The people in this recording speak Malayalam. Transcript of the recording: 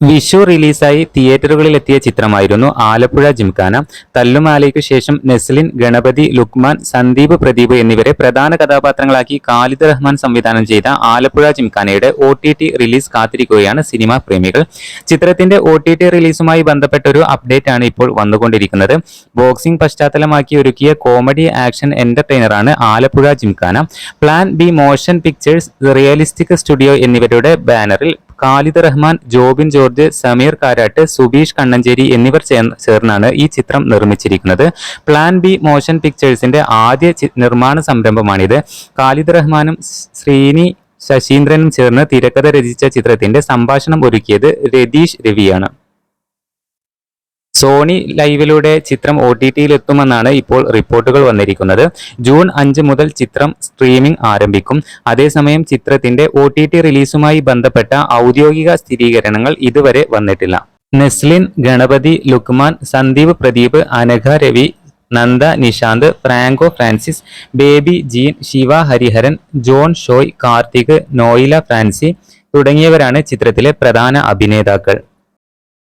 വിഷു റിലീസായി തിയേറ്ററുകളിൽ എത്തിയ ചിത്രമായിരുന്നു ആലപ്പുഴ ജിംഖാന. തല്ലുമാലയ്ക്കു ശേഷം നെസ്ലിൻ ഗണപതി ലുക്മാൻ സന്ദീപ് പ്രദീപ് എന്നിവരെ പ്രധാന കഥാപാത്രങ്ങളാക്കി ഖാലിദ് റഹ്മാൻ സംവിധാനം ചെയ്ത ആലപ്പുഴ ജിംഖാനയുടെ ഒ ടി ടി റിലീസ് കാത്തിരിക്കുകയാണ് സിനിമാ പ്രേമികൾ. ചിത്രത്തിന്റെ ഒ ടി ടി റിലീസുമായി ബന്ധപ്പെട്ട ഒരു അപ്ഡേറ്റ് ആണ് ഇപ്പോൾ വന്നുകൊണ്ടിരിക്കുന്നത്. ബോക്സിംഗ് പശ്ചാത്തലമാക്കി ഒരുക്കിയ comedy action എന്റർടൈനറാണ് Alappuzha Gymkhana. Plan B Motion Pictures Realistic Studio എന്നിവരുടെ ബാനറിൽ ഖാലിദ് റഹ്മാൻ ജോബിൻ ജോർജ് സമീർ കാരാട്ട് സുബീഷ് കണ്ണഞ്ചേരി എന്നിവർ ചേർന്നാണ് ഈ ചിത്രം നിർമ്മിച്ചിരിക്കുന്നത്. പ്ലാൻ ബി മോഷൻ പിക്ചേഴ്സിന്റെ ആദ്യ നിർമ്മാണ സംരംഭമാണിത്. ഖാലിദ് റഹ്മാനും ശ്രീനി ശശീന്ദ്രനും ചേർന്ന് തിരക്കഥ രചിച്ച ചിത്രത്തിന്റെ സംഭാഷണം ഒരുക്കിയത് രതീഷ് രവിയാണ്. സോണി ലൈവിലൂടെ ചിത്രം ഒ ടി ടിയിൽ എത്തുമെന്നാണ് ഇപ്പോൾ റിപ്പോർട്ടുകൾ വന്നിരിക്കുന്നത്. ജൂൺ അഞ്ച് മുതൽ ചിത്രം സ്ട്രീമിംഗ് ആരംഭിക്കും. അതേസമയം ചിത്രത്തിന്റെ ഒ ടി ടി റിലീസുമായി ബന്ധപ്പെട്ട ഔദ്യോഗിക സ്ഥിരീകരണങ്ങൾ ഇതുവരെ വന്നിട്ടില്ല. Naslen Ganapathi Lukman Sandeep Pradeep Anagha Ravi Nanda Nishanth Franco Francis Baby Jean Shiva Hariharan John Shoy Karthik Noila Francy തുടങ്ങിയവരാണ് ചിത്രത്തിലെ പ്രധാന അഭിനേതാക്കൾ.